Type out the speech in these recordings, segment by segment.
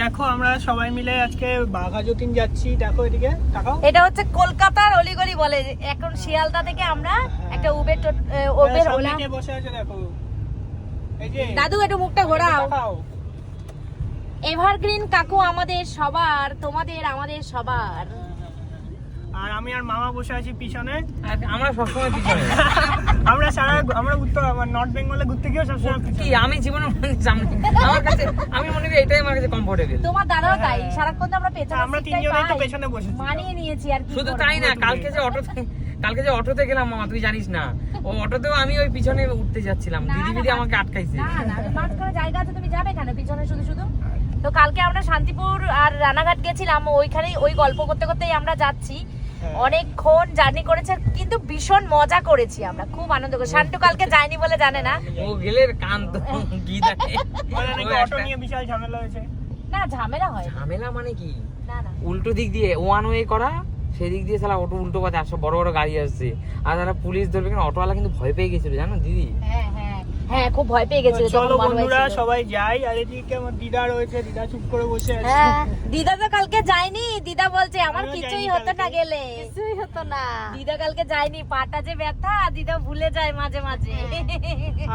দেখো আমরা সবাই মিলে আজকে বাঘা যতীন যাচ্ছি। দেখো এদিকে তাকাও। এটা হচ্ছে কলকাতার অলিগলি বলে। এখন শিয়ালদা থেকে আমরা একটা উবের উবের ওলা বসে আছে দেখো। এই যে দাদু একটু মুখটা ঘোরাও। এভারগ্রিন কাকু আমাদের সবার তোমাদের আমাদের সবার। আর আমি আর মামা বসে আছি পিছনে। আর আমরা সবসময় পিছনে। আমরা সারা আমরা উত্তর আমার নর্থ বেঙ্গলে ঘুরতে গিয়েও সবসময় কি আমি জীবনে সামনে আমার কাছে আমি করি এটাই আমার কাছে কমফোর্টেবল তোমার দাদাও তাই। সারাক্ষণ তো আমরা পেছনে আমরা তিনজনেই তো পেছনে বসেছি মানিয়ে নিয়েছি আর কি শুধু তাই না কালকে যে অটোতে কালকে যে অটোতে গেলাম মামা তুই জানিস না ও অটোতেও আমি ওই পিছনে উঠতে যাচ্ছিলাম। দিদি দিদি আমাকে আটকাইছে। না না মাঝখানে জায়গা আছে তুমি যাবে কেন পিছনে শুধু শুধু? তো কালকে আমরা শান্তিপুর আর রানাঘাট গেছিলাম ওইখানেই ওই গল্প করতে করতেই আমরা যাচ্ছি। হ্যাঁ। অনেকক্ষণ জার্নি করেছে কিন্তু ভীষণ মজা করেছি আমরা খুব আনন্দ করি শান্টু কালকে যায়নি বলে জানে না। ও গেলে কান তো কি দেখে বলে নাকি অটো নিয়ে বিশাল ঝামেলা হয়েছে। না ঝামেলা হয় ঝামেলা মানে কি? না না। উল্টো দিক দিয়ে ওয়ান ওয়ে করা সেদিক দিয়ে সালা অটো উল্টো পথে আসছে বড় বড় গাড়ি আসছে। আর তারা পুলিশ ধরবে কেন? অটোওয়ালা কিন্তু ভয় পেয়ে গেছিল জানো দিদি? হ্যাঁ। হ্যাঁ হ্যাঁ খুব ভয় পেয়ে গেছিল চলো বন্ধুরা সবাই যাই। আর এদিকে আমার দিদা রয়েছে দিদা চুপ করে বসে আছে। হ্যাঁ দিদা তো কালকে যায়নি। দিদা বলছে আমার কিছুই হতো না গেলে। কিছুই হতো না। দিদা কালকে যায়নি। পাটা যে ব্যথা দিদা ভুলে যায় মাঝে মাঝে।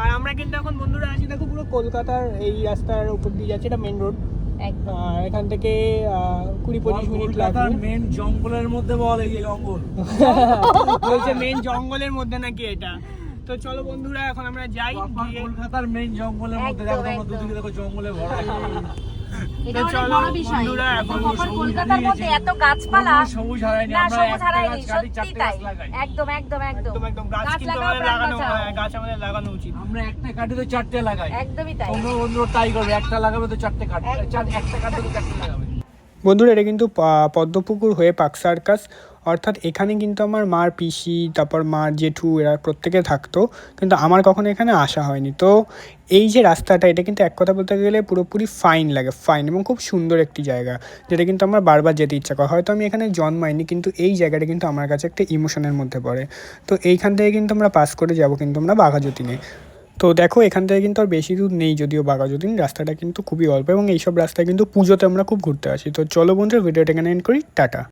আর আমরা কিন্তু এখন বন্ধুরা আছি দেখো পুরো কলকাতার এই রাস্তার উপর দিয়ে যাচ্ছে এটা মেন রোড একদম। এখান থেকে আহ, কুড়ি পঁচিশ মিনিট লাগবে। মেন জঙ্গলের মধ্যে বল এই জঙ্গল। বলছে মেন জঙ্গলের মধ্যে নাকি এটা। তো চলো বন্ধুরা এখন আমরা যাই কলকাতার মেন জঙ্গলের মধ্যে দেখো একদম। দুদিকে দেখো জঙ্গলে ভরা। এটা অনেক বড় বিষয়। বন্ধুরা, এখন এখন সবুজ কলকাতার মধ্যে এত গাছপালা? সবুজ হারায়নি? না সবুজ একটা হারায়নি গাছ সত্যি চারটে তাই। গাছ লাগাই। একদম একদম একদম। একদম গাছ আমাদের লাগানো বাঁচাও। গাছ আমাদের লাগানো উচিত। আমরা একটা কাটি তো চারটে লাগাই। একদমই তাই। তোমরা বন্ধুরা তাই করবে একটা লাগাবে তো চারটে কাটবে চার একটা কাটবে তো চারটে লাগাবে। বন্ধুরা, এটা কিন্তু পদ্মপুকুর হয়ে পাক সার্কাস। অর্থাৎ এখানে কিন্তু আমার মার পিসি, তারপর মার জেঠু, এরা প্রত্যেকে থাকতো। কিন্তু আমার কখনো এখানে আসা হয়নি। তো এই যে রাস্তাটা, এটা কিন্তু এক কথা বলতে গেলে পুরোপুরি ফাইন লাগে ফাইন এবং খুব সুন্দর একটি জায়গা, যেটা কিন্তু আমার বারবার যেতে ইচ্ছা করে। হয়তো আমি এখানে জন্মাইনি, কিন্তু এই জায়গাটা কিন্তু আমার কাছে একটা ইমোশনের মধ্যে পড়ে। তো এইখান থেকে কিন্তু আমরা পাস করে যাব কিন্তু আমরা বাঘাযতীনে। তো দেখো, এখান থেকে কিন্তু আর বেশি দূর নেই যদিও বাঘাযতীন। রাস্তাটা কিন্তু খুবই অল্প এবং এইসব রাস্তায় কিন্তু পুজোতে আমরা খুব ঘুরতে আসি। তো চলো বন্ধুরা, ভিডিওটা এখানে এন্ড করি। টাটা।